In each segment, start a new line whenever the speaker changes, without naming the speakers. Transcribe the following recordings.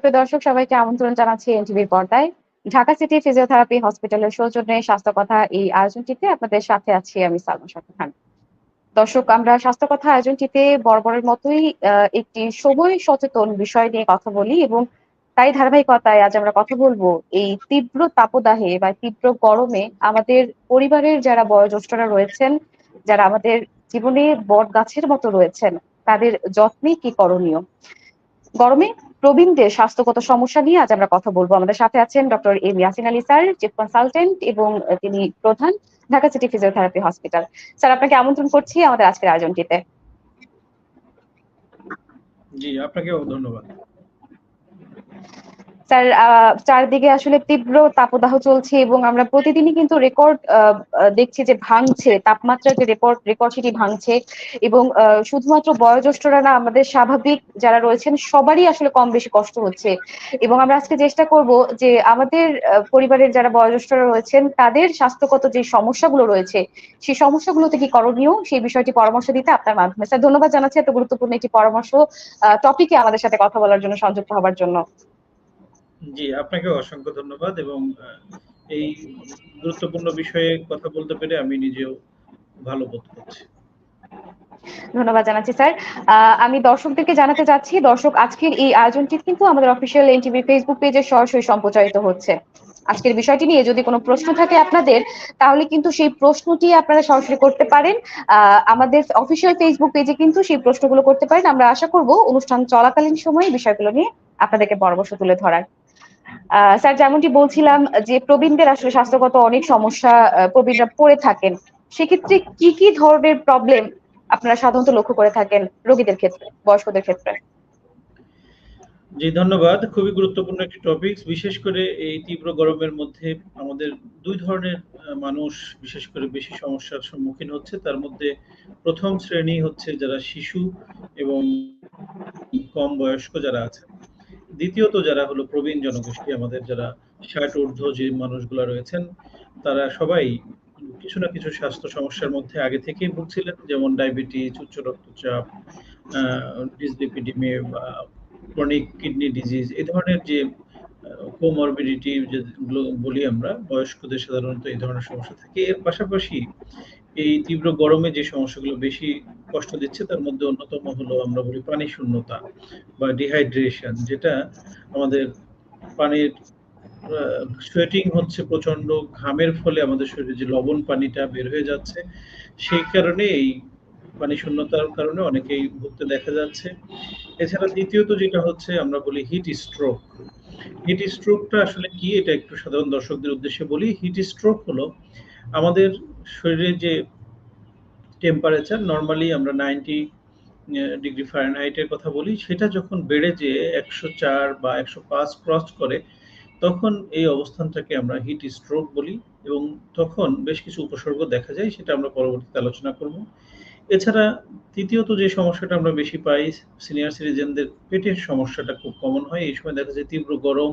সুপ্রিয় দর্শক, সবাইকে আমন্ত্রণ জানাচ্ছি এনটিভির পর্দায়। ঢাকা সিটি ফিজিওথেরাপি হসপিটালের সৌজন্যে স্বাস্থ্য কথা এই আয়োজনটিতে আপনাদের সাথে আছি আমি সালমা খান। দর্শক, আমরা স্বাস্থ্য কথা আয়োজনটিতে বরাবরের মতোই একটি সময় সচেতন বিষয় নিয়ে কথা বলি এবং তাই ধারাবাহিকতায় আজ আমরা কথা বলব এই তীব্র তাপদাহে বা তীব্র গরমে আমাদের পরিবারের যারা বয়োজ্যেষ্ঠরা রয়েছেন, যারা আমাদের জীবনে বট গাছের মতো রয়েছেন, তাদের যত্নে কি করণীয়? গরমে প্রবীণদের স্বাস্থ্যগত সমস্যা নিয়ে আজ আমরা কথা বলব। আমাদের সাথে আছেন doctor M Yasin Ali sir, chief consultant এবং তিনি প্রধান Dhaka city physiotherapy hospital. Sir, আপনাকে আমন্ত্রণ করছি আমাদের আজকের আয়োজনটিতে।
জি, আপনাকেও ধন্যবাদ।
স্যার চারদিকে আসলে তীব্র তাপদাহ চলছে এবং আমরা প্রতিদিনই কিন্তু রেকর্ড দেখছি যে ভাঙছে তাপমাত্রা যে রেকর্ড রেকর্ড সেটি ভাঙছে এবং শুধুমাত্র বয়োজ্যেষ্ঠরা না, আমাদের স্বাভাবিক যারা রয়েছেন সবারই আসলে কম বেশি কষ্ট হচ্ছে এবং আমরা আজকে চেষ্টা করব যে আমাদের পরিবারের যারা বয়োজ্যেষ্ঠরা রয়েছেন তাদের স্বাস্থ্যগত যে সমস্যাগুলো রয়েছে সেই সমস্যাগুলোতে কি করণীয় সেই বিষয়টি পরামর্শ দিতে আপনার মাধ্যমে। স্যার, ধন্যবাদ জানাচ্ছি এত গুরুত্বপূর্ণ একটি পরামর্শ টপিকে আমাদের সাথে কথা বলার জন্য, সংযুক্ত হবার জন্য।
জি আপনাকে অসংখ্য ধন্যবাদ এবং এই গুরুত্বপূর্ণ বিষয়ে কথা বলতে পেরে আমি নিজেও ভালো বোধ করছি।
ধন্যবাদ জানাচ্ছি, স্যার। আমি দর্শকদেরকে জানাতে চাচ্ছি, দর্শক, আজকের এই আয়োজনটি কিন্তু আমাদের অফিসিয়াল এনটিভি ফেসবুক পেজে সরাসরি সম্প্রচারিত হচ্ছে। আজকের বিষয়টি নিয়ে যদি কোনো প্রশ্ন থাকে আপনাদের, তাহলে কিন্তু সেই প্রশ্নটি আপনারা সরাসরি করতে পারেন। আমাদের অফিসিয়াল ফেসবুক পেজে কিন্তু সেই প্রশ্নগুলো করতে পারেন। আমরা আশা করব অনুষ্ঠান চলাকালীন সময়ে বিষয়গুলো নিয়ে আপনাদেরকে পরামর্শ তুলে ধরার। স্যার, যেমনটি বলছিলাম যে প্রবীণদের আসলে স্বাস্থ্যগত অনেক সমস্যা প্রবীণরা পড়ে থাকেন, সেক্ষেত্রে কি কি ধরনের প্রবলেম আপনারা সাধারণত লক্ষ্য করে থাকেন রোগীদের ক্ষেত্রে, বয়স্কদের ক্ষেত্রে?
জি, ধন্যবাদ। খুবই গুরুত্বপূর্ণ একটি টপিক বিশেষ করে এই তীব্র গরমের মধ্যে আমাদের দুই ধরনের মানুষ বিশেষ করে বেশি সমস্যার সম্মুখীন হচ্ছে। তার মধ্যে প্রথম শ্রেণি হচ্ছে যারা শিশু এবং কম বয়স্ক যারা আছে দ্বিতীয়ত যারা হলো প্রবীণ জনগোষ্ঠী, আমাদের যারা ষাট ঊর্ধ্ব যে মানুষগুলো রয়েছেন, তারা সবাই কিছু না কিছু স্বাস্থ্য সমস্যার মধ্যে আগে থেকেই ভুগছিলেন, যেমন ডায়াবেটিস, উচ্চ রক্তচাপ ডিসলিপিডিমে বা ক্রনিক কিডনি ডিজিজ এই ধরনের যে কোমরবিডিটি যেগুলো বলি আমরা, বয়স্কদের সাধারণত এই ধরনের সমস্যা থাকে। এর পাশাপাশি এই তীব্র গরমে যে সমস্যাগুলো বেশি কষ্ট দিচ্ছে, তার মধ্যে অন্যতম হলো আমরা বলি পানি শূন্যতা বা ডিহাইড্রেশন যেটা আমাদের পানির সোয়েটিং হচ্ছে প্রচণ্ড ঘামের ফলে আমাদের শরীরে যে লবণ পানিটা বের হয়ে যাচ্ছে, সেই কারণে এই পানি শূন্যতার কারণে অনেকেই ভুগতে দেখা যাচ্ছে। এছাড়া দ্বিতীয়ত যেটা হচ্ছে, আমরা বলি হিট স্ট্রোক হিট স্ট্রোকটা আসলে কি? এটা একটু সাধারণ দর্শকদের উদ্দেশ্যে বলি। হিট স্ট্রোক হলো আমাদের শরীরে যে টেম্পারেচার নর্মালি আমরা নাইনটি ডিগ্রি ফারেনহাইটের কথা বলি, সেটা যখন বেড়ে যেয়ে একশো চার বা একশো পাঁচ ক্রস করে, তখন এই অবস্থানটাকে আমরা হিট স্ট্রোক বলি এবং তখন বেশ কিছু উপসর্গ দেখা যায়, সেটা আমরা পরবর্তীতে আলোচনা করব। এছাড়া তৃতীয়ত যে সমস্যাটা আমরা বেশি পাই সিনিয়র সিটিজেনদের পেটের সমস্যাটা খুব কমন হয়। এই সময় দেখা যায় তীব্র গরম,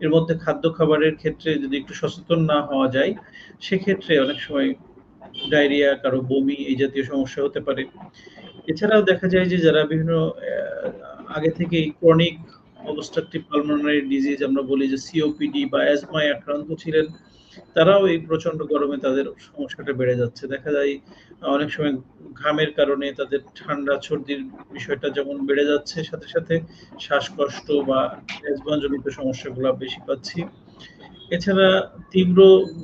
এর মধ্যে খাদ্য খাবারের ক্ষেত্রে যদি একটু সচেতন না হওয়া যায়, সেক্ষেত্রে অনেক সময় ডায়রিয়া, কারও বমি এই জাতীয় সমস্যা হতে পারে। এছাড়াও দেখা যায় যে যারা বিভিন্ন আগে থেকেই ক্রনিক অবস্ট্রাকটিভ পালমোনারি ডিজিজ আমরা বলি যে সিওপিডি বা অ্যাজমায় আক্রান্ত ছিলেন তারাও এই প্রচণ্ড গরমে তাদের সমস্যাটা বেড়ে যাচ্ছে। দেখা যায় অনেক সময় ঘামের কারণে তাদের ঠান্ডা, সর্দির বিষয়টা যেমন বেড়ে যাচ্ছে, সাথে সাথে শ্বাসকষ্ট বা জনিত সমস্যাগুলো বেশি পাচ্ছি। এছাড়া তীব্র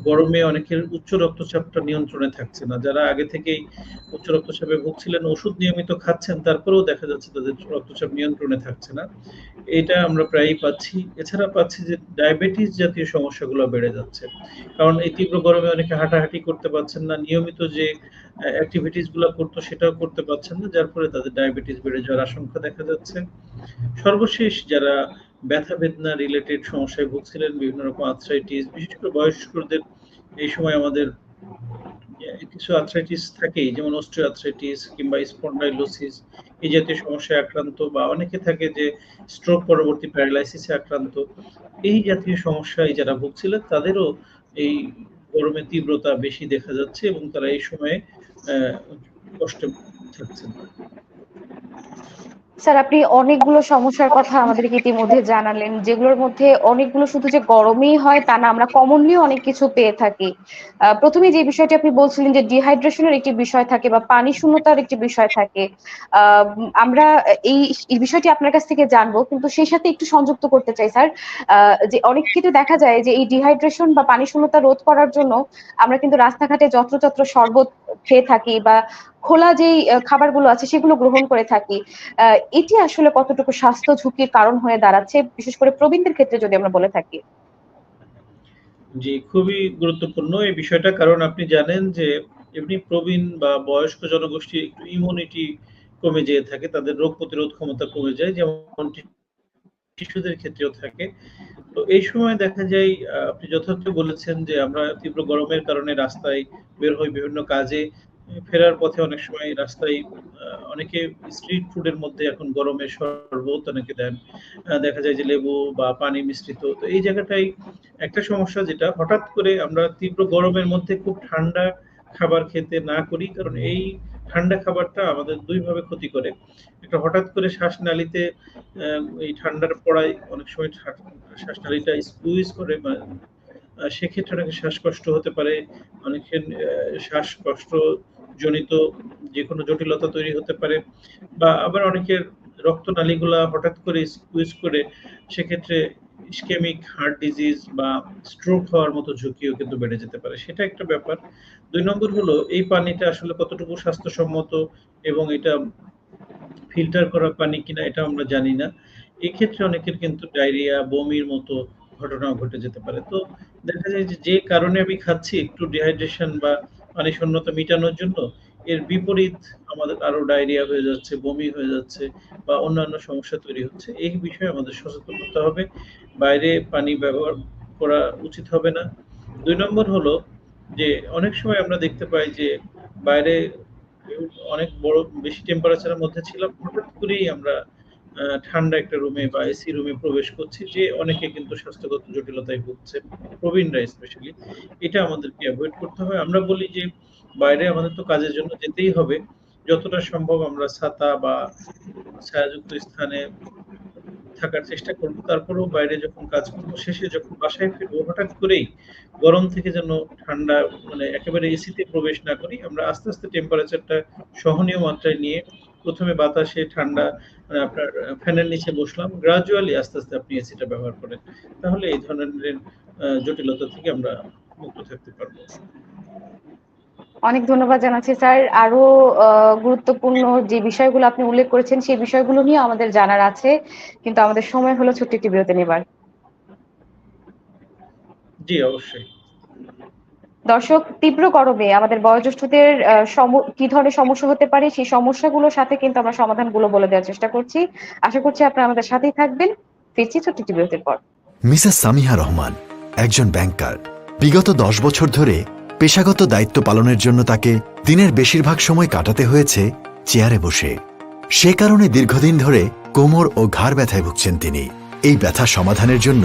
গরমে অনেকের উচ্চ রক্তচাপটা নিয়ন্ত্রণে থাকছে না। যারা আগে থেকেই উচ্চ রক্তচাপে ভুগছিলেন, ওষুধ নিয়মিত খাচ্ছেন, তারপরেও দেখা যাচ্ছে তাদের রক্তচাপ নিয়ন্ত্রণে থাকছে না। এটা আমরা প্রায়ই পাচ্ছি। এছাড়া পাচ্ছি যে ডায়াবেটিস জাতীয় সমস্যাগুলো বেড়ে যাচ্ছে। কারণ এই তীব্র গরমে অনেকে হাঁটাহাঁটি করতে পারছেন না, নিয়মিত যে অ্যাক্টিভিটিসগুলো করতো সেটাও করতে পারছেন না, যার ফলে তাদের ডায়াবেটিস বেড়ে যাওয়ার আশঙ্কা দেখা যাচ্ছে। সর্বশেষ যারা ব্যথা বেদনা রিলেটেড সমস্যায় ভুগছিলেন, বিভিন্ন রকম আর্থ্রাইটিস বিশেষ করে বয়স্কদের এই সময় আমাদের কিছু আর্থ্রাইটিস থাকেই, যেমন অস্ট্রিয়ার্থ্রাইটিস কিংবা স্পন্ডাইলোসিস এই জাতীয় সমস্যায় আক্রান্ত বা অনেকে থাকে যে স্ট্রোক পরবর্তী প্যারালাইসিসে আক্রান্ত। এই জাতীয় সমস্যায় যারা ভুগছিলেন, তাদেরও এই গরমে তীব্রতা বেশি দেখা যাচ্ছে এবং তারা এই সময়ে কষ্টে থাকছেন।
স্যার, আপনি অনেকগুলো সমস্যার কথা আমাদেরকে ইতিমধ্যে জানালেন, যেগুলোর মধ্যে অনেকগুলো শুধু যে গরমেই হয় তা না, আমরা কমনলি অনেক কিছু পেয়ে থাকি। প্রথমে যে বিষয়টি আপনি বলছিলেন যে ডিহাইড্রেশনের একটি বিষয় থাকে বা পানি শূন্যতার একটি বিষয় থাকে আমরা এই বিষয়টি আপনার কাছ থেকে জানব, কিন্তু সেই সাথে একটু সংযুক্ত করতে চাই, স্যার। যে অনেক ক্ষেত্রে দেখা যায় যে এই ডিহাইড্রেশন বা পানি শূন্যতা রোধ করার জন্য আমরা কিন্তু রাস্তাঘাটে যত্রতত্র শরবত খেয়ে থাকি বা খোলা যেই খাবারগুলো আছে সেগুলো গ্রহণ করে থাকি এটি আসলে কতটুকু স্বাস্থ্য ঝুঁকির কারণ হয়ে দাঁড়াচ্ছে বিশেষ করে প্রবীণদের ক্ষেত্রে যদি আমরা বলে থাকি
জি, খুবই গুরুত্বপূর্ণ এই বিষয়টা কারণ আপনি জানেন যে এমনি প্রবীণ বা বয়স্ক জনগোষ্ঠীর একটু ইমিউনিটি কমে যেয়ে থাকে। তাদের রোগ প্রতিরোধ ক্ষমতা কমে যায় যেমন শিশুদের ক্ষেত্রেও থাকে। তো এই সময় দেখা যায় আপনি যথার্থ বলেছেন যে আমরা তীব্র গরমের কারণে রাস্তায় বের হই বিভিন্ন কাজে। ফেরার পথে অনেক সময় রাস্তায় অনেকে স্ট্রিট ফুডের মধ্যে এখন গরমের শরবত অনেকে দেন। দেখা যায় যে লেবু বা পানি মিশ্রিত। তো এই জায়গাটায় একটা সমস্যা যেটা হঠাৎ করে আমরা তীব্র গরমের মধ্যে খুব ঠান্ডা খাবার খেতে না করি। কারণ এই ঠান্ডা খাবারটা আমাদের ২ ভাবে ক্ষতি করে। একটা হঠাৎ করে শ্বাসনালীতে এই ঠান্ডার পড়ায় অনেক সময় শ্বাসনালীটা স্কুইজ করে সেক্ষেত্রে অনেকের শ্বাসকষ্ট হতে পারে। অনেকের অ্যা শ্বাসকষ্টজনিত যেকোনো জটিলতা তৈরি হতে পারে। বা আবার অনেকের রক্তনালীগুলা হঠাৎ করে স্কুইজ করে সেক্ষেত্রে ইসকেমিক হার্ট ডিজিজ বা স্ট্রোক হওয়ার মতো ঝুঁকিও কিন্তু বেড়ে যেতে পারে। সেটা একটা ব্যাপার। দুই নম্বর হলো এই পানিটা আসলে কতটুকু স্বাস্থ্যসম্মত এবং এটা ফিল্টার করা পানি কিনা এটা আমরা জানি না। এক্ষেত্রে অনেকের কিন্তু ডায়রিয়া, বমির মতো ঘটনাও ঘটে যেতে পারে। তো দেখা যায় যে, যে কারণে আমি খাচ্ছি একটু ডিহাইড্রেশন বা পানি শূন্যতা মিটানোর জন্য এর বিপরীত আমাদের আরও ডায়রিয়া হয়ে যাচ্ছে, বমি হয়ে যাচ্ছে বা অন্যান্য সমস্যা তৈরি হচ্ছে। এই বিষয়ে আমাদের সচেতন হতে হবে। বাইরে পানি ব্যবহার করা উচিত হবে না। দুই নম্বর হলো যে অনেক সময় আমরা দেখতে পাই যে বাইরে অনেক বড় বেশি টেম্পারেচারের মধ্যে ছিলাম। হঠাৎ করেই আমরা ঠান্ডা একটা রুমে বা এসি রুমে প্রবেশ করছি যে অনেকে কিন্তু স্বাস্থ্যগত জটিলতায় ভুগছে। প্রবীণরা স্পেশালি। এটা আমাদেরকে এভয়েড করতে হবে। আমরা বলি যে বাইরে আমাদের তো কাজের জন্য যেতেই হবে। যতটা সম্ভব আমরা ছাতা বা ছায়াযুক্ত স্থানে থাকার চেষ্টা করব। তারপরেও বাইরে যখন কাজ করব শেষে যখন বাসায় ফিরবো হঠাৎ করেই গরম থেকে যেন ঠান্ডা মানে একেবারে এসিতে প্রবেশ না করি। আমরা আস্তে, আস্তে টেম্পারেচারটা সহনীয় মাত্রায় নিয়ে ১ম এ বাতাসে ঠান্ডা মানে আপনার ফ্যানের নিচে বসলাম। গ্রাজুয়ালি আস্তে, আস্তে আপনি এসিটা ব্যবহার করেন। তাহলে এই ধরনের জটিলতা থেকে আমরা মুক্ত থাকতে পারব।
অনেক ধন্যবাদ জানাচ্ছি স্যার। আরও গুরুত্বপূর্ণ যে বিষয়গুলো আপনি উল্লেখ করেছেন সেই বিষয়গুলো নিয়ে আমাদের জানার আছে। কিন্তু আমাদের সময় হলো ছোট্ট একটি বিরতি নেবার।
জি, অবশ্যই।
দর্শক, তীব্র গরমে আমাদের বয়োজ্যেষ্ঠদের কি ধরনের সমস্যা হতে পারে সেই সমস্যাগুলোর সাথে কিন্তু আমরা সমাধানগুলো বলে দেওয়ার চেষ্টা করছি। আশা করছি আপনারা আমাদের সাথেই থাকবেন। ফিরছি ছোট্ট বিরতির পর।
মিসেস সামিহা রহমান একজন ব্যাংকার বিগত দশ বছর ধরে পেশাগত দায়িত্ব পালনের জন্য তাকে দিনের বেশিরভাগ সময় কাটাতে হয়েছে চেয়ারে বসে সে কারণে দীর্ঘদিন ধরে কোমর ও ঘাড় ব্যথায় ভুগছেন তিনি এই ব্যথা সমাধানের জন্য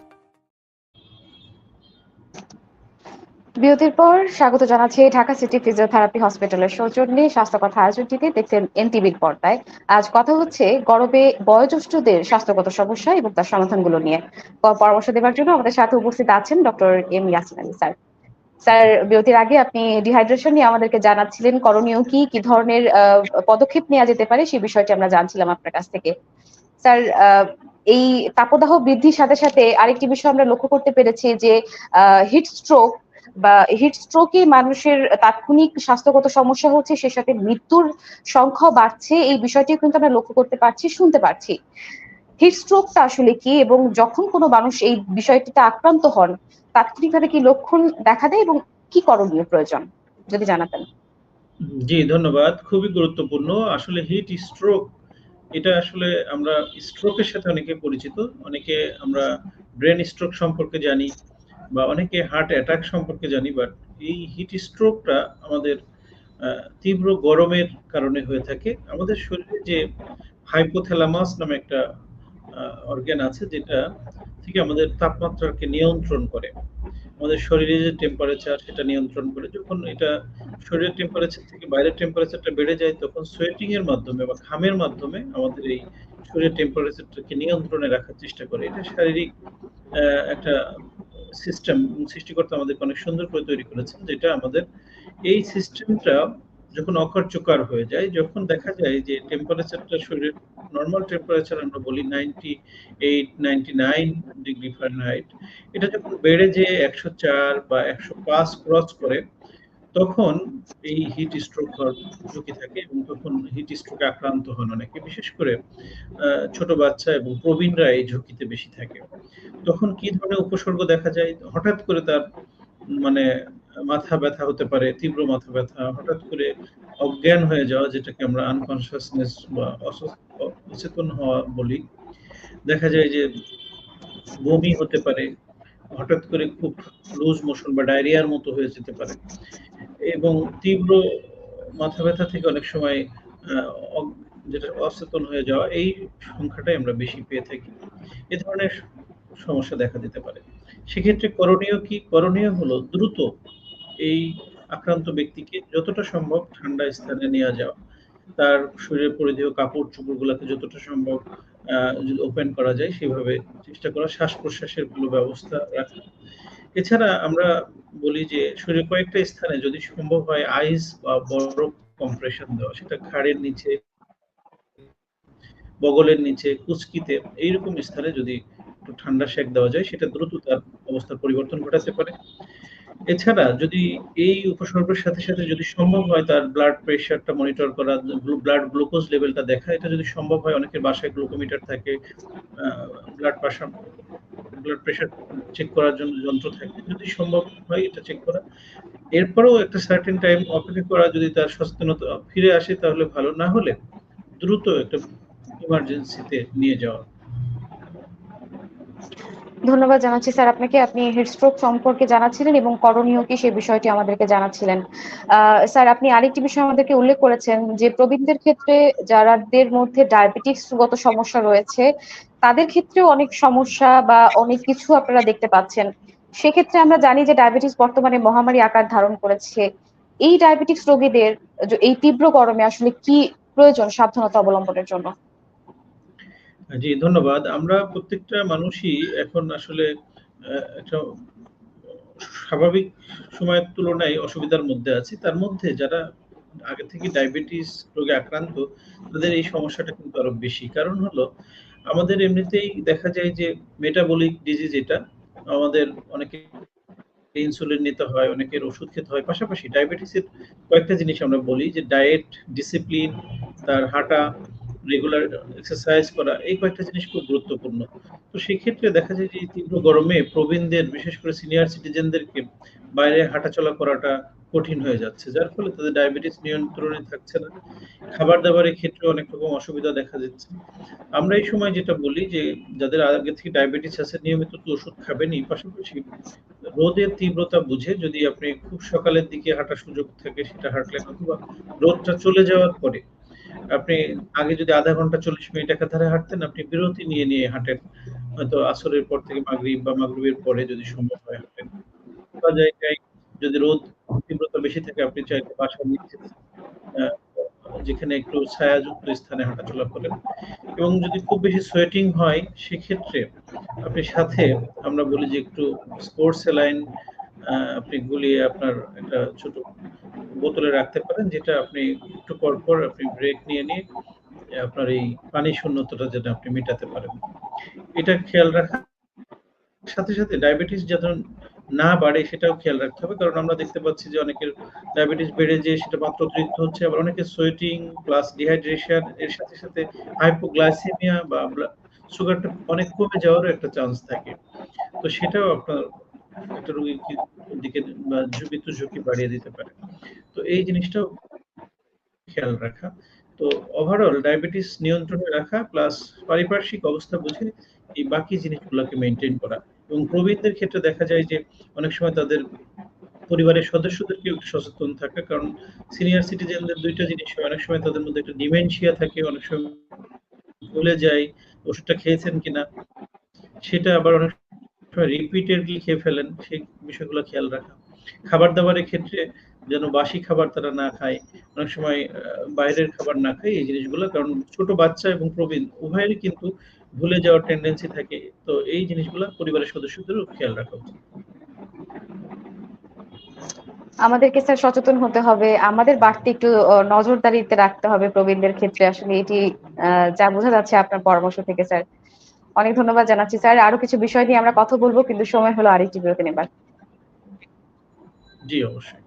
বিরতির পর স্বাগত জানাচ্ছি ঢাকা সিটি ফিজিওথেরাপি হসপিটালের সৌজন্যে স্বাস্থ্য কথা আয়োজনটিতে দেখছেন এনটিভির পর্দায়। আজ কথা হচ্ছে গরমে বয়োজ্যেষ্ঠদের স্বাস্থ্যগত সমস্যা এবং তার সমাধানগুলো নিয়ে। পরামর্শ দেওয়ার জন্য আমাদের সাথে উপস্থিত আছেন doctor M Yasin Ali, sir. Sir, বিরতির আগে আপনি ডিহাইড্রেশন নিয়ে আমাদেরকে জানাচ্ছিলেন, করণীয় কি কি ধরনের পদক্ষেপ নেওয়া যেতে পারে সেই বিষয়টি আমরা জানছিলাম আপনার কাছ থেকে। স্যার এই তাপদাহ বৃদ্ধির সাথে সাথে আরেকটি বিষয় আমরা লক্ষ্য করতে পেরেছি যে হিট স্ট্রোক বা হিট স্ট্রোকে মানুষের তাৎক্ষণিক স্বাস্থ্যগত সমস্যা হচ্ছে সে সাথে মৃত্যুর সংখ্যাও বাড়ছে। এই বিষয়টিও কিন্তু আমরা লক্ষ্য করতে পারছি, শুনতে পারছি। হিট স্ট্রোকটা আসলে কি এবং যখন কোনো মানুষ এই বিষয়টিতে আক্রান্ত হন, তাৎক্ষণিকভাবে কি লক্ষণ দেখা দেয় এবং কি করণীয় প্রয়োজন? যদি জানাতেন।
জি, ধন্যবাদ। খুবই গুরুত্বপূর্ণ। আসলে হিট স্ট্রোক এটা আসলে আমরা স্ট্রোকের সাথে অনেকে পরিচিত। অনেকে আমরা ব্রেন স্ট্রোক সম্পর্কে জানি। বা অনেকে হার্ট অ্যাটাক সম্পর্কে জানি বাট এই হিট স্ট্রোকটা আমাদের তীব্র গরমের কারণে হয়ে থাকে। আমাদের শরীরে যে হাইপোথ্যালামাস নামে একটা অর্গান আছে, যেটা থেকে আমাদের তাপমাত্রাকে নিয়ন্ত্রণ করে। আমাদের শরীরে যে টেম্পারেচার সেটা নিয়ন্ত্রণ করে। যখন এটা শরীরের টেম্পারেচার থেকে বাইরের টেম্পারেচারটা বেড়ে যায়, তখন সোয়েটিং এর মাধ্যমে বা ঘামের মাধ্যমে আমাদের এই শরীরের টেম্পারেচারটাকে নিয়ন্ত্রণে রাখার চেষ্টা করে। এটা শারীরিক একটা সিস্টেম সৃষ্টিকর্তা আমাদেরকে অনেক সুন্দর করে তৈরি করেছেন, যেটা আমাদের এই সিস্টেমটা যখন অকার্যকর হয়ে যায়, যখন দেখা যায় যে টেম্পারেচারটা শরীরের নর্মাল টেম্পারেচার আমরা বলি ninety eight ninety nine degree Fahrenheit এটা যখন বেড়ে যে একশো চার বা একশো পাঁচ ক্রস করে তখন এই হিট স্ট্রোক ঝুঁকি থাকে এবং তখন হিট স্ট্রোকে আক্রান্ত হন অনেকে, বিশেষ করে ছোট বাচ্চা এবং প্রবীণরা এই ঝুঁকিতে বেশি থাকে। তখন কি ধরনের উপসর্গ দেখা যায়? হঠাৎ করে তার মানে মাথা ব্যথা হতে পারে, তীব্র মাথা ব্যথা, হঠাৎ করে অজ্ঞান হয়ে যাওয়া, যেটাকে আমরা আনকনসিয়াসনেস বা অস- অচেতন হওয়া বলি। দেখা যায় যে বমি হতে পারে হঠাৎ করে খুব লুজ মোশন বা ডায়রিয়ার মতো হয়ে যেতে পারে। এবং তীব্র মাথা ব্যথা থেকে অনেক সময় যেটা অচেতন হয়ে যাওয়া, এই সংখ্যাটাই আমরা বেশি পেয়ে থাকি। এ ধরনের সমস্যা দেখা দিতে পারে। সেক্ষেত্রে করণীয় কি? করণীয় হলো দ্রুত এই আক্রান্ত ব্যক্তিকে যতটা সম্ভব ঠান্ডা স্থানে নিয়ে যাওয়া। তার শরীরের পরিধেয় কাপড় চোপড়গুলোকে যতটা সম্ভব যদি ওপেন করা যায়, সেভাবে চেষ্টা করা। শ্বাস প্রশ্বাসের ভালো ব্যবস্থা রাখা। এছাড়া আমরা বলি যে, শরীরের কয়েকটা স্থানে যদি সম্ভব হয় আইস বা বরফ কম্প্রেশন দেওয়া, সেটা ঘাড়ের নিচে, বগলের নিচে, কুচকিতে, এইরকম স্থানে যদি একটু ঠান্ডা সেক দেওয়া যায়, সেটা দ্রুত তার অবস্থার পরিবর্তন ঘটাতে পারে। এছাড়া যদি এই উপসর্গের সাথে সাথে যদি সম্ভব হয় তার ব্লাড প্রেশারটা মনিটর করা ব্লাড গ্লুকোজ লেভেলটা দেখা, এটা যদি সম্ভব হয় অনেকের বাসায় গ্লুকোমিটার থাকে blood pressure blood pressure check করার জন্য যন্ত্র থাকে, যদি সম্ভব হয় এটা চেক করা। এরপরেও একটা সার্টেন টাইম অপেক্ষা করা যদি তার সচেতনতা ফিরে আসে তাহলে ভালো, না হলে দ্রুত একটা ইমার্জেন্সিতে নিয়ে যাওয়া।
ধন্যবাদ জানাচ্ছি, স্যার, আপনাকে। আপনি হেডস্ট্রোক সম্পর্কে জানাচ্ছিলেন এবং করণীয় কি সেই বিষয়টি আমাদেরকে জানাচ্ছিলেন। স্যার, আপনি আরেকটি বিষয় আমাদেরকে উল্লেখ করেছেন যে প্রবীণদের ক্ষেত্রে যারাদের মধ্যে ডায়াবেটিস গত সমস্যা রয়েছে, তাদের ক্ষেত্রেও অনেক সমস্যা বা অনেক কিছু আপনারা দেখতে পাচ্ছেন। সেক্ষেত্রে আমরা জানি যে ডায়াবেটিস বর্তমানে মহামারী আকার ধারণ করেছে। এই ডায়াবেটিস রোগীদের, এই তীব্র গরমে আসলে কি প্রয়োজন সাবধানতা অবলম্বনের জন্য?
জি, ধন্যবাদ। আমরা প্রত্যেকটা মানুষই এখন আসলে একটা স্বাভাবিক সময়ের তুলনায় অসুবিধার মধ্যে আছি। তার মধ্যে যারা আগে থেকে ডায়াবেটিস রোগে আক্রান্ত, তাদের এই সমস্যাটা কিন্তু আরও বেশি। কারণ হলো, আমাদের এমনিতেই দেখা যায় যে মেটাবলিক ডিজিজ এটা, আমাদের অনেকে ইনসুলিন নিতে হয়, অনেকের ওষুধ খেতে হয়। পাশাপাশি ডায়াবেটিসের কয়েকটা জিনিস আমরা বলি, যে ডায়েট ডিসিপ্লিন তার হাঁটা রেগুলার এক্সারসাইজ করা, এই কয়েকটা জিনিস খুব গুরুত্বপূর্ণ। তো সেই ক্ষেত্রে দেখা যায় যে তীব্র গরমে প্রবীণদের, বিশেষ করে সিনিয়র সিটিজেনদেরকে বাইরে হাঁটাচলা করাটা কঠিন হয়ে যাচ্ছে, যার ফলে তাদের ডায়াবেটিস নিয়ন্ত্রণে থাকছে না। খাবার দাবারের ক্ষেত্রে অনেক রকম অসুবিধা দেখা যাচ্ছে আমরা এই সময় যেটা বলি যে, যাদের আগে থেকে ডায়াবেটিস আছে, নিয়মিত তো ওষুধ খাবেনই। পাশাপাশি রোদের তীব্রতা বুঝে যদি আপনি খুব সকালের দিকে হাঁটার সুযোগ থাকে, সেটা হাঁটলেন অথবা রোদটা চলে যাওয়ার পরে আপনি আগে যদি আধা ঘণ্টা চল্লিশ মিনিট একাধারে হাঁটতেন, আপনি বিরতি নিয়ে নিয়ে হাঁটেন। হয়তো আসরের পর থেকে মাগরিব বা মাগরিবের পরে যদি সম্ভব হয় হাঁটেন। বা জায়গায় যদি রোদ তীব্রতা বেশি থাকে, আপনি চাইলে বাসার নিচে যেখানে একটু ছায়াযুক্ত স্থানে হাঁটাচলা করেন। এবং যদি খুব বেশি সোয়েটিং হয়, সেক্ষেত্রে আপনি সাথে আমরা বলি যে একটু স্পোর্টস স্যালাইন আপনি গুলিয়ে আপনার একটা ছোট বোতলে রাখতে পারেন, যেটা আপনি একটু পর পর আপনি ব্রেক নিয়ে নিয়ে আপনার এই পানি শূন্যতাটা যেন আপনি মেটাতে পারেন। এটা খেয়াল রাখা, সাথে সাথে ডায়াবেটিস যেন না বাড়ে সেটাও খেয়াল রাখতে হবে, কারণ আমরা দেখতে পাচ্ছি যে অনেকের ডায়াবেটিস বেড়ে যে সেটা মাত্রাতিরিক্ত হচ্ছে, আবার অনেকের সোয়েটিং প্লাস ডিহাইড্রেশন এর সাথে সাথে হাইপোগ্লাইসেমিয়া বা সুগারটা অনেক কমে যাওয়ারও একটা চান্স থাকে। তো সেটাও আপনার একটা রোগীর দিকে বা মৃত্যু ঝুঁকি বাড়িয়ে দিতে পারে। তো এই জিনিসটাও খেয়াল রাখা। তো ওভারঅল ডায়াবেটিস নিয়ন্ত্রণে রাখা প্লাস পারিপার্শ্বিক অবস্থা বুঝে এই বাকি জিনিসগুলোকে মেনটেন করা। এবং প্রবীণদের ক্ষেত্রে দেখা যায় যে অনেক সময় তাদের পরিবারের সদস্যদেরকে সচেতন থাকা, কারণ সিনিয়র সিটিজেনদের দুইটা জিনিস হয়। অনেক সময় তাদের মধ্যে একটা ডিমেনশিয়া থাকে, অনেক সময় ভুলে যায়, ওষুধটা খেয়েছেন কিনা, সেটা আবার অনেক রিপিটেডলি খেয়ে ফেলেন, সেই বিষয়গুলো খেয়াল রাখা। খাবার দাবারের ক্ষেত্রে যেন বাসি খাবার তারা না খায়, অনেক সময় বাইরের খাবার না খায় এই জিনিসগুলো, কারণ ছোট বাচ্চা এবং প্রবীণ, উভয়েরই কিন্তু ভুলে যাওয়ার টেন্ডেন্সি থাকে। তো এই জিনিসগুলো পরিবারের সদস্যদেরও খেয়াল রাখা উচিত।
আমাদেরকে স্যার সচেতন হতে হবে। আমাদের বাড়তি একটু নজরদারিতে রাখতে হবে প্রবীণদের ক্ষেত্রে। আসলে এটি যা বোঝা যাচ্ছে আপনার পরামর্শ থেকে, স্যার। অনেক ধন্যবাদ জানাচ্ছি স্যার। আরও কিছু বিষয় নিয়ে আমরা কথা বলব কিন্তু সময় হলো আরেকটি বিরতি নেবার।
জি অবশ্যই।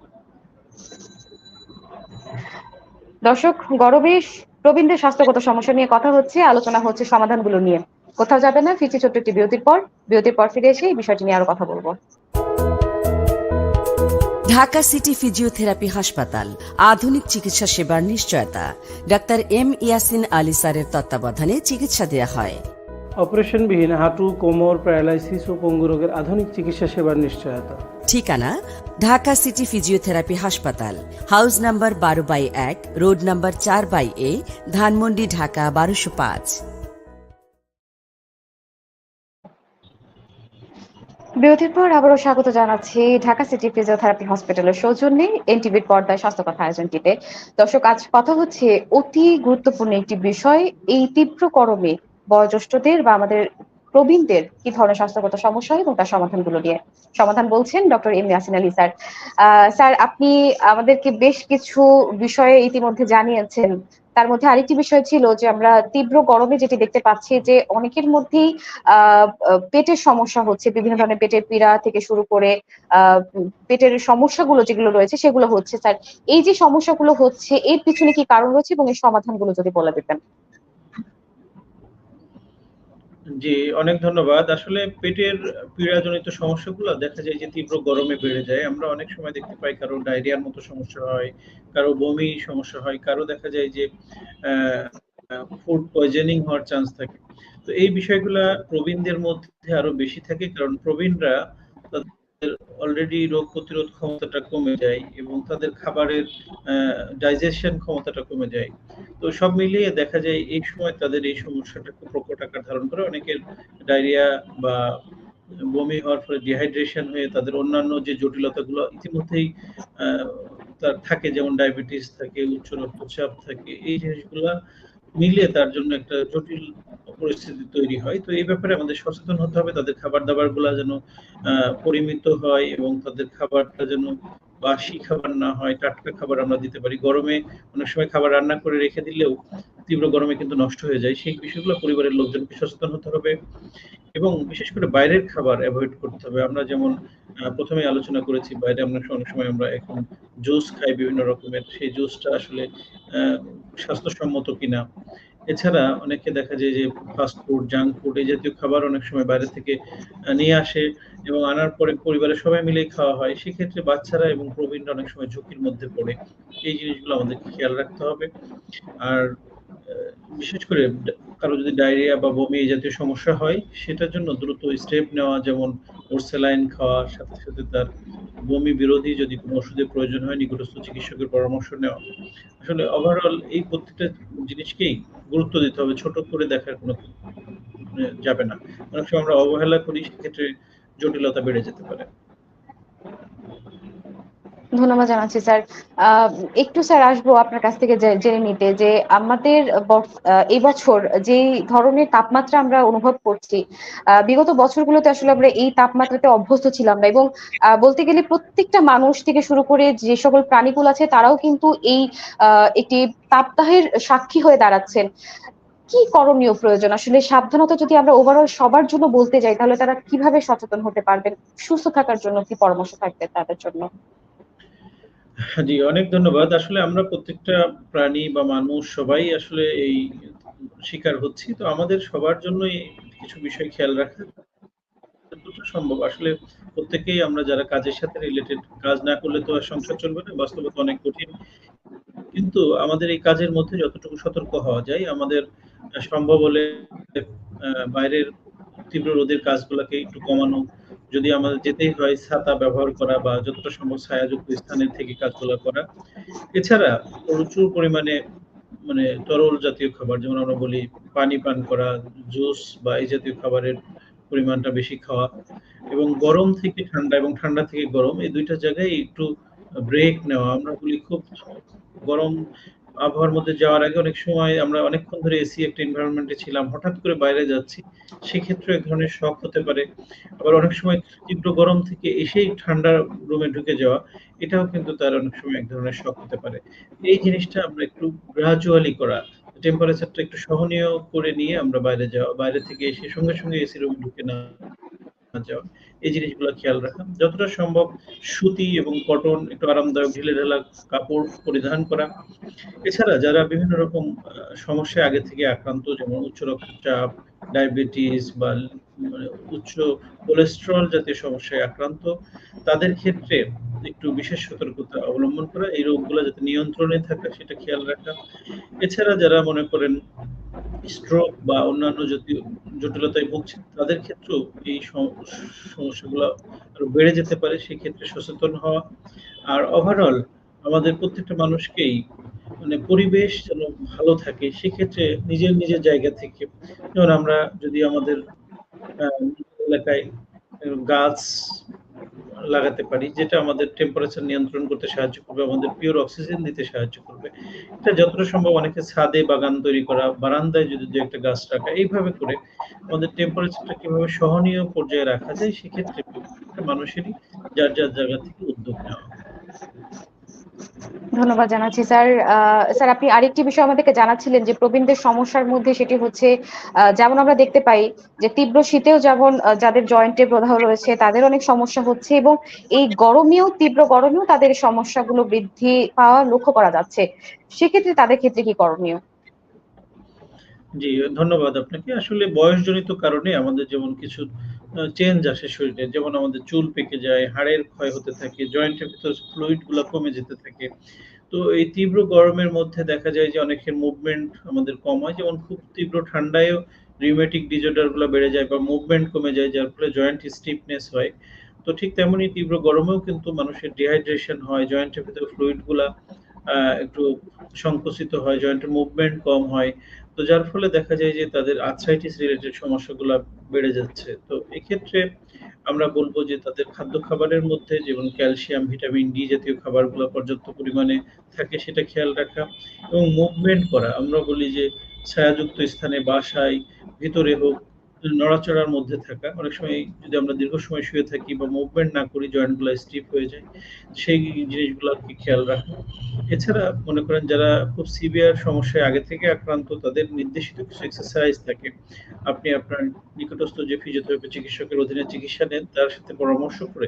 দর্শক গরমে প্রবীণদের স্বাস্থ্যগত সমস্যা নিয়ে কথা হচ্ছে আলোচনা হচ্ছে সমাধানগুলো নিয়ে। কোথাও যাবে না ফিরছি ছোট্ট একটি বিরতির পর বিরতির পর ফিরে এসে এই বিষয়টি নিয়ে আরও কথা বলব।
ঢাকা সিটি ফিজিওথেরাপি হাসপাতাল আধুনিক চিকিৎসা সেবার নিশ্চয়তা। ডাক্তার এম ইয়াসিন আলী স্যারের তত্ত্বাবধানে চিকিৎসা দেওয়া হয়।
অপারেশনবিহীন হাঁটু কোমর প্যারালাইসিস ও পঙ্গু রোগের আধুনিক চিকিৎসা সেবার নিশ্চয়তা।
ঠিকানা ঢাকা সিটি ফিজিওথেরাপি হাসপাতাল হাউস নাম্বার বারো বাই এক রোড নাম্বার চার বাই এ ধানমন্ডি ঢাকা বারোশো পাঁচ।
বিরতির পর আবারও স্বাগত জানাচ্ছি ঢাকা সিটি ফিজিওথেরাপি হসপিটালের সৌজন্যে এনটিভির পর্দায় স্বাস্থ্য কথা আয়োজনটিতে। দর্শক আজ কথা হচ্ছে অতি গুরুত্বপূর্ণ একটি বিষয় এই তীব্র গরমে বয়োজ্যেষ্ঠদের বা আমাদের প্রবীণদের কি ধরনের স্বাস্থ্যগত সমস্যা হয় এবং তার সমাধানগুলো নিয়ে? সমাধান বলছেন doctor M Yasin Ali sir. Sir, আপনি আমাদেরকে বেশ কিছু বিষয়ে ইতিমধ্যে জানিয়েছেন। তার মধ্যে আরেকটি বিষয় ছিল যে আমরা তীব্র গরমে যেটি দেখতে পাচ্ছি যে অনেকের মধ্যেই পেটের সমস্যা হচ্ছে, বিভিন্ন ধরনের পেটের পীড়া থেকে শুরু করে পেটের সমস্যাগুলো যেগুলো রয়েছে সেগুলো হচ্ছে। স্যার, এই যে সমস্যাগুলো হচ্ছে, এর পিছনে কি কারণ রয়েছে এবং এর সমাধানগুলো যদি বলে দিতেন?
জি, অনেক ধন্যবাদ। আসলে পেটের পীড়াজনিত সমস্যাগুলো দেখা যায় যে তীব্র গরমে বেড়ে যায়। আমরা অনেক সময় দেখতে পাই কারও ডায়রিয়ার মতো সমস্যা হয়, কারও বমি সমস্যা হয়, কারও দেখা যায় যে ফুড পয়জনিং হওয়ার চান্স থাকে। তো এই বিষয়গুলা প্রবীণদের মধ্যে আরও বেশি থাকে, কারণ প্রবীণরা অলরেডি রোগ প্রতিরোধ ক্ষমতাটা কমে যায় এবং তাদের খাবারের ডাইজেশন ক্ষমতাটা কমে যায়। তো সব মিলিয়ে দেখা যায় এই সময় তাদের এই সমস্যাটা খুব প্রকট আকার ধারণ করে। অনেকের ডায়রিয়া বা বমি হওয়ার ফলে ডিহাইড্রেশন হয়ে তাদের অন্যান্য যে জটিলতাগুলো ইতিমধ্যেই তার থাকে, যেমন ডায়াবেটিস থাকে, উচ্চ রক্তচাপ থাকে, এই জিনিসগুলা মিলিয়ে তার জন্য একটা জটিল পরিস্থিতি তৈরি হয়। তো এই ব্যাপারে আমাদের সচেতন হতে হবে। তাদের খাবার দাবারগুলা যেন পরিমিত হয় এবং তাদের খাবারটা যেন বাসি খাবার না হয়, টাটকা খাবার আমরা দিতে পারি। গরমে অনেক সময় খাবার রান্না করে রেখে দিলেও তীব্র গরমে কিন্তু নষ্ট হয়ে যায়। সেই বিষয়গুলো পরিবারের লোকজনকে সচেতন হতে হবে এবং বিশেষ করে বাইরের খাবার অ্যাভয়েড করতে হবে। আমরা যেমন প্রথমে আলোচনা করেছি, বাইরে আমরা অনেক সময় আমরা এখন জুস খাই বিভিন্ন রকমের। সেই জুসটা আসলে স্বাস্থ্যসম্মত কিনা। এছাড়া অনেকে দেখা যায় যে ফাস্ট ফুড জাঙ্ক ফুড এই জাতীয় খাবার অনেক সময় বাইরে থেকে নিয়ে আসে এবং আনার পরে পরিবারের সবাই মিলেই খাওয়া হয়। সেক্ষেত্রে বাচ্চারা এবং প্রবীণরা অনেক সময় ঝুঁকির মধ্যে পড়ে। এই জিনিসগুলো আমাদেরকে খেয়াল রাখতে হবে। আর বিশেষ করে কারও যদি ডায়রিয়া বা বমি এই জাতীয় সমস্যা হয়, সেটার জন্য দ্রুত স্টেপ নেওয়া, যেমন ওর স্যালাইন খাওয়ার সাথে সাথে তার বমি বিরোধী যদি কোনো ওষুধের প্রয়োজন হয়, নিকটস্থ চিকিৎসকের পরামর্শ নেওয়া। আসলে ওভারঅল এই প্রত্যেকটা জিনিসকেই গুরুত্ব দিতে হবে, ছোট করে দেখার কোনো যাবে না। অনেক সময় আমরা অবহেলা করি, সেক্ষেত্রে জটিলতা বেড়ে যেতে পারে।
ধন্যবাদ জানাচ্ছি, স্যার। একটু স্যার আসব আপনার কাছ থেকে জেনে নিতে যে আমাদের এই বছর যে ধরনের তাপমাত্রা আমরা অনুভব করছি বিগত বছরগুলোতে আসলে আমরা এই তাপমাত্রাতে অভ্যস্ত ছিলাম না এবং বলতে গেলে প্রত্যেকটা মানুষ থেকে শুরু করে যে সকল প্রাণীকুল আছে তারাও কিন্তু এই একটি তাপদাহের সাক্ষী হয়ে দাঁড়াচ্ছেন। কি করণীয় প্রয়োজন? আসলে সাবধানতা যদি আমরা ওভারঅল সবার জন্য বলতে যাই তাহলে তারা কীভাবে সচেতন হতে পারবেন? সুস্থ থাকার জন্য কি পরামর্শ থাকবে তাদের জন্য?
জি, অনেক ধন্যবাদ। আসলে আমরা প্রত্যেকটা প্রাণী বা মানুষ সবাই আসলে এই শিকার হচ্ছি। তো আমাদের সবার জন্যই কিছু বিষয় খেয়াল রাখা সম্ভব আসলে প্রত্যেকেই আমরা যারা কাজের সাথে রিলেটেড কাজ না করলে তো আর সংসার চলবে না। বাস্তবতা অনেক কঠিন। কিন্তু আমাদের এই কাজের মধ্যে যতটুকু সতর্ক হওয়া যায় আমাদের সম্ভব হলে বাইরের তীব্র রোদের কাজগুলাকে একটু কমানো। যদি আমাদের যেতেই হয় ছাতা ব্যবহার করা বা যতটা সম্ভব ছায়াযুক্ত স্থানের থেকে কাজগুলা করা। এছাড়া প্রচুর পরিমাণে মানে তরল জাতীয় খাবার যেমন আমরা বলি পানি পান করা, জুস বা এই জাতীয় খাবারের পরিমাণটা বেশি খাওয়া এবং গরম থেকে ঠান্ডা এবং ঠান্ডা থেকে গরম এই দুইটা জায়গায় একটু ব্রেক নেওয়া। আমরা বলি খুব গরম আবহাওয়ার মধ্যে যাওয়ার আগে অনেক সময় আমরা অনেকক্ষণ ধরে এসি একটা এনভায়রনমেন্ট ছিলাম। হঠাৎ করে বাইরে যাচ্ছি। সেক্ষেত্রে এক ধরনের শখ হতে পারে। আবার অনেক সময় তীব্র গরম থেকে এসেই ঠান্ডা রুমে ঢুকে যাওয়া, এটাও কিন্তু তার অনেক সময় এক ধরনের শখ হতে পারে। এই জিনিসটা আমরা একটু গ্রাজুয়ালি করা, টেম্পারেচারটা একটু সহনীয় করে নিয়ে আমরা বাইরে যাওয়া। বাইরে থেকে এসে সঙ্গে, সঙ্গে এসি রুমে ঢুকে না যাওয়া। এই জিনিসগুলো খেয়াল রাখা। যতটা সম্ভব সুতি এবং কটন একটু আরামদায়ক ঢিলে ঢেলা কাপড় পরিধান করা। এছাড়া যারা বিভিন্ন রকম সমস্যায় আগে থেকে আক্রান্ত যেমন উচ্চ রক্তচাপ, ডায়াবেটিস বা মানে উচ্চ কোলেস্টেরল জাতীয় সমস্যায় আক্রান্ত, তাদের ক্ষেত্রে একটু বিশেষ সতর্কতা অবলম্বন করা। এই রোগগুলা যাতে নিয়ন্ত্রণে থাকে সেটা খেয়াল রাখা। এছাড়া যারা মনে করেন স্ট্রোক বা অন্যান্য জটিলতায় ভুগছেন তাদের ক্ষেত্রেও এই সম সমস্যাগুলা আরও বেড়ে যেতে পারে। সেক্ষেত্রে সচেতন হওয়া। আর ওভারঅল আমাদের প্রত্যেকটা মানুষকেই মানে পরিবেশ যেন ভালো থাকে সেক্ষেত্রে নিজের, নিজের জায়গা থেকে যেমন আমরা যদি আমাদের এলাকায় গাছ লাগাতে পারি যেটা আমাদের টেম্পারেচার নিয়ন্ত্রণ করতে সাহায্য করবে, আমাদের পিওর অক্সিজেন দিতে সাহায্য করবে। এটা যতটা সম্ভব অনেকে ছাদে বাগান তৈরি করা, বারান্দায় যদি ২ ১ টা গাছ রাখা এইভাবে করে আমাদের টেম্পারেচারটা কীভাবে সহনীয় পর্যায়ে রাখা যায় সেক্ষেত্রে মানুষেরই যার, যার জায়গা থেকে উদ্যোগ নেওয়া।
ধন্যবাদ জানাচ্ছি স্যার। স্যার আপনি আরেকটি বিষয় আমাদেরকে জানাচ্ছিলেন যে প্রবীণদের সমস্যার মধ্যে সেটি হচ্ছে যেমন আমরা দেখতে পাই যে তীব্র শীতেও যেমন যাদের জয়েন্টে প্রদাহ রয়েছে তাদের অনেক সমস্যা হচ্ছে এবং এই গরমেও তীব্র গরমেও তাদের সমস্যাগুলো বৃদ্ধি পাওয়া লক্ষ্য করা যাচ্ছে। সেক্ষেত্রে তাদের ক্ষেত্রে কি করণীয়?
জি, ধন্যবাদ আপনাকে। আসলে বয়সজনিত কারণে আমাদের যেমন কিছু চেঞ্জ আসে শরীরে। যেমন আমাদের চুল পেকে যায়, হাড়ের ক্ষয় হতে থাকে, জয়েন্টের ভিতর ফ্লুইডগুলা কমে যেতে থাকে। তো এই তীব্র গরমের মধ্যে দেখা যায় যে অনেকের মুভমেন্ট আমাদের কম হয়। যেমন খুব তীব্র ঠান্ডায়ও রিউমেটিক ডিসঅর্ডারগুলা বেড়ে যায় বা মুভমেন্ট কমে যায় যার ফলে জয়েন্ট স্টিফনেস হয়। তো ঠিক তেমনি তীব্র গরমেও কিন্তু মানুষের ডিহাইড্রেশন হয়, জয়েন্টের ভেতরে ফ্লুইডগুলা আ একটু সংকুচিত হয়, জয়েন্টের মুভমেন্ট কম হয়। তো যার ফলে দেখা যায় যে তাদের আর্থ্রাইটিস রিলেটেড সমস্যাগুলো বেড়ে যাচ্ছে। তো এক্ষেত্রে আমরা বলব যে তাদের খাদ্য খাবারের মধ্যে যেমন ক্যালসিয়াম, ভিটামিন ডি জাতীয় খাবারগুলো পর্যাপ্ত পরিমাণে থাকে সেটা খেয়াল রাখা এবং মুভমেন্ট করা। আমরা বলি যে ছায়াযুক্ত স্থানে বাসায়, ভিতরে হোক নড়াচড়ার মধ্যে থাকা। অনেক সময় যদি আমরা দীর্ঘ সময় শুয়ে থাকি বা মুভমেন্ট না করি জয়েন্টগুলা স্টিফ হয়ে যায়। সেই জিনিসগুলাকে খেয়াল রাখা। এছাড়া মনে করেন যারা খুব সিভিয়ার সমস্যায় আগে থেকে আক্রান্ত, তাদের নির্দেশিত কিছু এক্সারসাইজ থাকে। আপনি আপনার নিকটস্থ যে ফিজিওথেরাপি চিকিৎসকের অধীনে চিকিৎসা নেন, তার সাথে পরামর্শ করে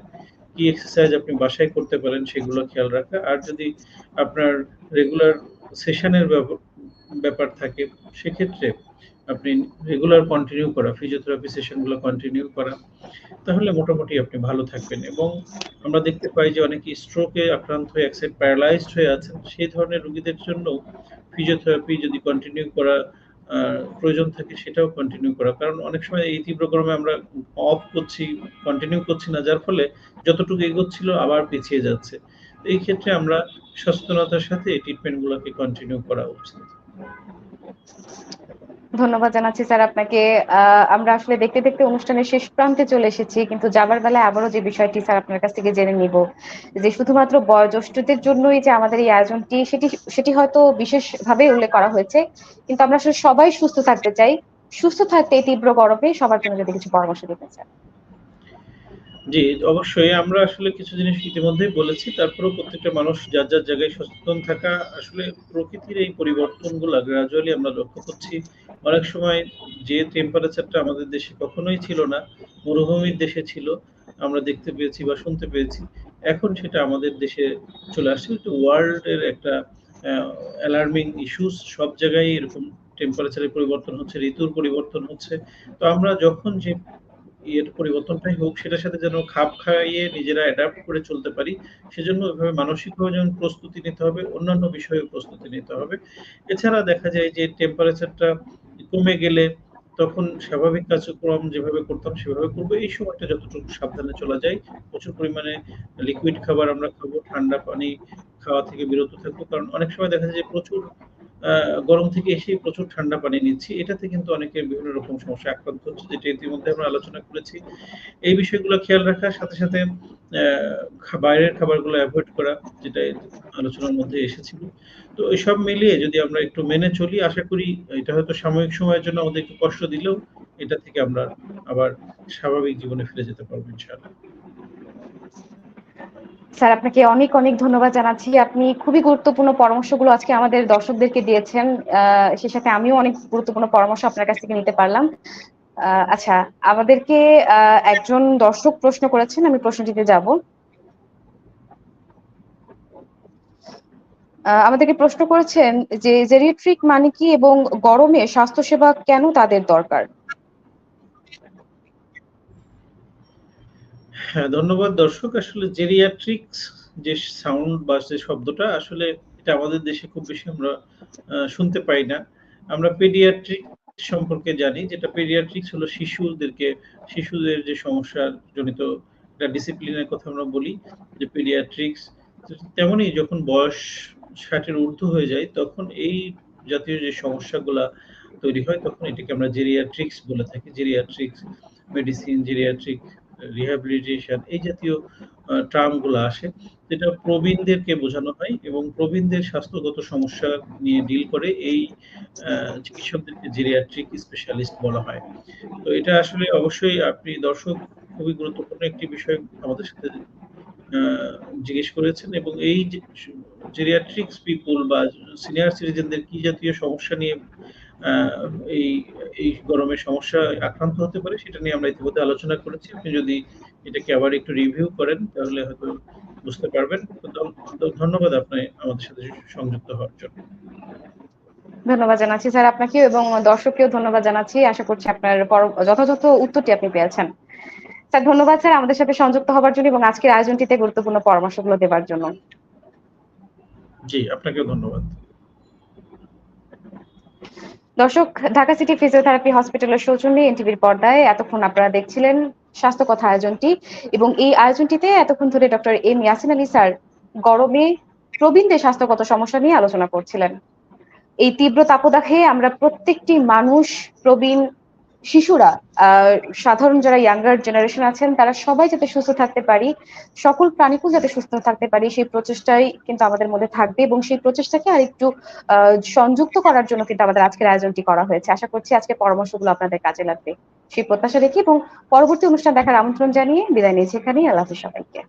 কি এক্সারসাইজ আপনি বাসায় করতে পারেন, সেগুলো খেয়াল রাখা। আর যদি আপনার রেগুলার সেশনের ব্যাপ ব্যাপার থাকে, সেক্ষেত্রে আপনি রেগুলার কন্টিনিউ করা, ফিজিওথেরাপি সেশনগুলো কন্টিনিউ করা। তাহলে মোটামুটি আপনি ভালো থাকবেন এবং আমরা দেখতে পাই যে অনেকে স্ট্রোকে আক্রান্ত হয়ে এক সাইড প্যারালাইজড হয়ে আছেন। সেই ধরনের রোগীদের জন্য ফিজিওথেরাপি যদি কন্টিনিউ করা প্রয়োজন থাকে সেটাও কন্টিনিউ করা। কারণ অনেক সময় এই তীব্র গরমে আমরা অফ করছি, কন্টিনিউ করছি না যার ফলে যতটুকু এগোচ্ছিল আবার পিছিয়ে যাচ্ছে। এই ক্ষেত্রে আমরা সচেতনতার সাথে এই ট্রিটমেন্ট গুলাকে কন্টিনিউ করা উচিত।
ধন্যবাদ জানাচ্ছি, স্যার, আপনাকে। আমরা আসলে দেখতে দেখতে অনুষ্ঠানের শেষ প্রান্তে চলে এসেছি, কিন্তু যাবার বেলায় আবারও যে বিষয়টি, স্যার, আপনার কাছ থেকে জেনে নিব, যে শুধুমাত্র বয়োজ্যেষ্ঠদের জন্যই যে আমাদের এই আয়োজনটি, সেটি সেটি হয়তো বিশেষভাবে উল্লেখ করা হয়েছে, কিন্তু আমরা আসলে সবাই সুস্থ থাকতে চাই। সুস্থ থাকতে এই তীব্র গরমে সবার জন্য যদি কিছু পরামর্শ দিতে চান
জি, অবশ্যই আমরা আসলে কিছু জিনিস ইতিমধ্যেই বলেছি। তারপরেও প্রত্যেকটা মানুষ যার, যার জায়গায় সচেতন থাকা আসলে প্রকৃতির এই পরিবর্তনগুলা গ্রাজুয়ালি আমরা লক্ষ্য করছি। অনেক সময় যে টেম্পারেচারটা আমাদের দেশে কখনোই ছিল না, মরুভূমির দেশে ছিল, আমরা দেখতে পেয়েছি বা শুনতে পেয়েছি। এখন সেটা আমাদের দেশে চলে আসছে। এটা ওয়ার্ল্ড এর একটা অ্যা অ্যালার্মিং ইস্যুস সব জায়গায় এরকম টেম্পারেচারের পরিবর্তন হচ্ছে, ঋতুর পরিবর্তন হচ্ছে। তো আমরা যখন যে ইয়ের পরিবর্তনটাই হোক সেটার সাথে যেন খাপ খাইয়ে নিজেরা অ্যাডাপ্ট করে চলতে পারি। সেজন্য ওইভাবে মানসিকভাবে যেমন প্রস্তুতি নিতে হবে, অন্যান্য বিষয়ে প্রস্তুতি নিতে হবে। এছাড়া দেখা যায় যে টেম্পারেচারটা কমে গেলে তখন স্বাভাবিক কার্যক্রম যেভাবে করতাম সেভাবে করব। এই সময়টা যতটুকু সাবধানে চলা যায়, প্রচুর পরিমাণে লিকুইড খাবার আমরা খাব, ঠান্ডা পানি খাওয়া থেকে বিরত থাকব। কারণ অনেক সময় দেখা যায় যে প্রচুর গরম থেকে এসে প্রচুর ঠান্ডা পানি নিচ্ছি। এটাতে কিন্তু অনেকের বিভিন্ন রকম সমস্যায় আক্রান্ত হচ্ছে যেটা ইতিমধ্যে আমরা আলোচনা করেছি। এই বিষয়গুলো খেয়াল রাখার সাথে, সাথে বাইরের খাবারগুলো এভয়েড করা যেটা আলোচনার মধ্যে এসেছিল। তো এসব মিলিয়ে যদি আমরা একটু মেনে চলি আশা করি এটা হয়তো সাময়িক সময়ের জন্য আমাদের একটু কষ্ট দিলেও এটা থেকে আমরা আবার স্বাভাবিক জীবনে ফিরে যেতে পারব ইনশাআল্লাহ।
স্যার, আপনাকে অনেক অনেক ধন্যবাদ জানাচ্ছি। আপনি খুবই গুরুত্বপূর্ণ পরামর্শগুলো আজকে আমাদের দর্শকদেরকে দিয়েছেন। সেই সাথে আমিও অনেক গুরুত্বপূর্ণ পরামর্শ আপনার কাছ থেকে নিতে পারলাম। আচ্ছা আমাদেরকে একজন দর্শক প্রশ্ন করেছেন, আমি প্রশ্নটিতে যাব আমাদেরকে প্রশ্ন করেছেন যে জেরিয়াট্রিক মানে কি এবং গরমে স্বাস্থ্যসেবা কেন তাদের দরকার
হ্যাঁ, ধন্যবাদ দর্শক। আসলে জেরিয়াট্রিক্স যে সাউন্ড বা যে শব্দটা আসলে এটা আমাদের দেশে খুব বেশি আমরা শুনতে পাই না। আমরা পেডিয়াট্রিক সম্পর্কে জানি যেটা পেডিয়াট্রিক্স হলো শিশুদেরকে শিশুদের যে সমস্যা জনিত একটা ডিসিপ্লিনের কথা আমরা বলি যে পেডিয়াট্রিক্স তেমনই যখন বয়স ষাটের ঊর্ধ্ব হয়ে যায় তখন এই জাতীয় যে সমস্যাগুলা তৈরি হয় তখন এটাকে আমরা জেরিয়াট্রিক্স বলে থাকি। জেরিয়াট্রিক্স মেডিসিন, জেরিয়াট্রিক রিহ্যাবিলিটেশন এই জাতীয়, আ টার্মগুলা আসে। যেটা প্রবীণদেরকে বোঝানো হয় এবং প্রবীণদের স্বাস্থ্যগত সমস্যা নিয়ে ডিল করে এই চিকিৎসকদেরকে জেরিয়াট্রিক স্পেশালিস্ট বলা হয়। তো এটা আসলে অবশ্যই আপনি দর্শক, খুবই গুরুত্বপূর্ণ একটি বিষয় আমাদের সাথে জিজ্ঞেস করেছেন এবং এই জেরিয়াট্রিক্স পিপল বা সিনিয়র সিটিজেনদের কি জাতীয় সমস্যা নিয়ে এই এই গরমের সমস্যায় আক্রান্ত হতে পারে সেটা নিয়ে আমরা ইতিমধ্যে আলোচনা করেছি। আপনি যদি এটাকে আবার একটু রিভিউ করেন তাহলে হয়তো বুঝতে পারবেন। ধন্যবাদ আপনি আমাদের সাথে সংযুক্ত হওয়ার জন্য।
ধন্যবাদ জানাচ্ছি স্যার আপনাকেও এবং দর্শককেও ধন্যবাদ জানাচ্ছি আশা করছি আপনার যথাযথ উত্তরটি আপনি পেয়েছেন স্যার ধন্যবাদ স্যার আমাদের সাথে সংযুক্ত হবার জন্য এবং আজকের আয়োজনটিতে গুরুত্বপূর্ণ পরামর্শগুলো দেওয়ার জন্য
জি, আপনাকেও ধন্যবাদ।
দর্শক, ঢাকা সিটি ফিজিওথেরাপি হসপিটালের সৌজন্যে এনটিভির পর্দায় এতক্ষণ আপনারা দেখছিলেন স্বাস্থ্য কথা আয়োজনটি এবং এই আয়োজনটিতে এতক্ষণ ধরে doctor M Yasin Ali sir গরমে প্রবীণদের স্বাস্থ্যগত সমস্যা নিয়ে আলোচনা করছিলেন। এই তীব্র তাপদাহে আমরা প্রত্যেকটি মানুষ প্রবীণ শিশুরা সাধারণ যারা ইয়াঙ্গার জেনারেশন আছেন, তারা সবাই যাতে সুস্থ থাকতে পারি, সকল প্রাণীকুল যাতে সুস্থ থাকতে পারি, সেই প্রচেষ্টাই কিন্তু আমাদের মধ্যে থাকবে এবং সেই প্রচেষ্টাকে আর একটু আহ, সংযুক্ত করার জন্য কিন্তু আমাদের আজকের আয়োজনটি করা হয়েছে। আশা করছি আজকের পরামর্শগুলো আপনাদের কাজে লাগবে। সেই প্রত্যাশা রেখে এবং পরবর্তী অনুষ্ঠান দেখার আমন্ত্রণ জানিয়ে বিদায় নিয়েছি এখানেই। আল্লাহ হাফিজ সবাইকে।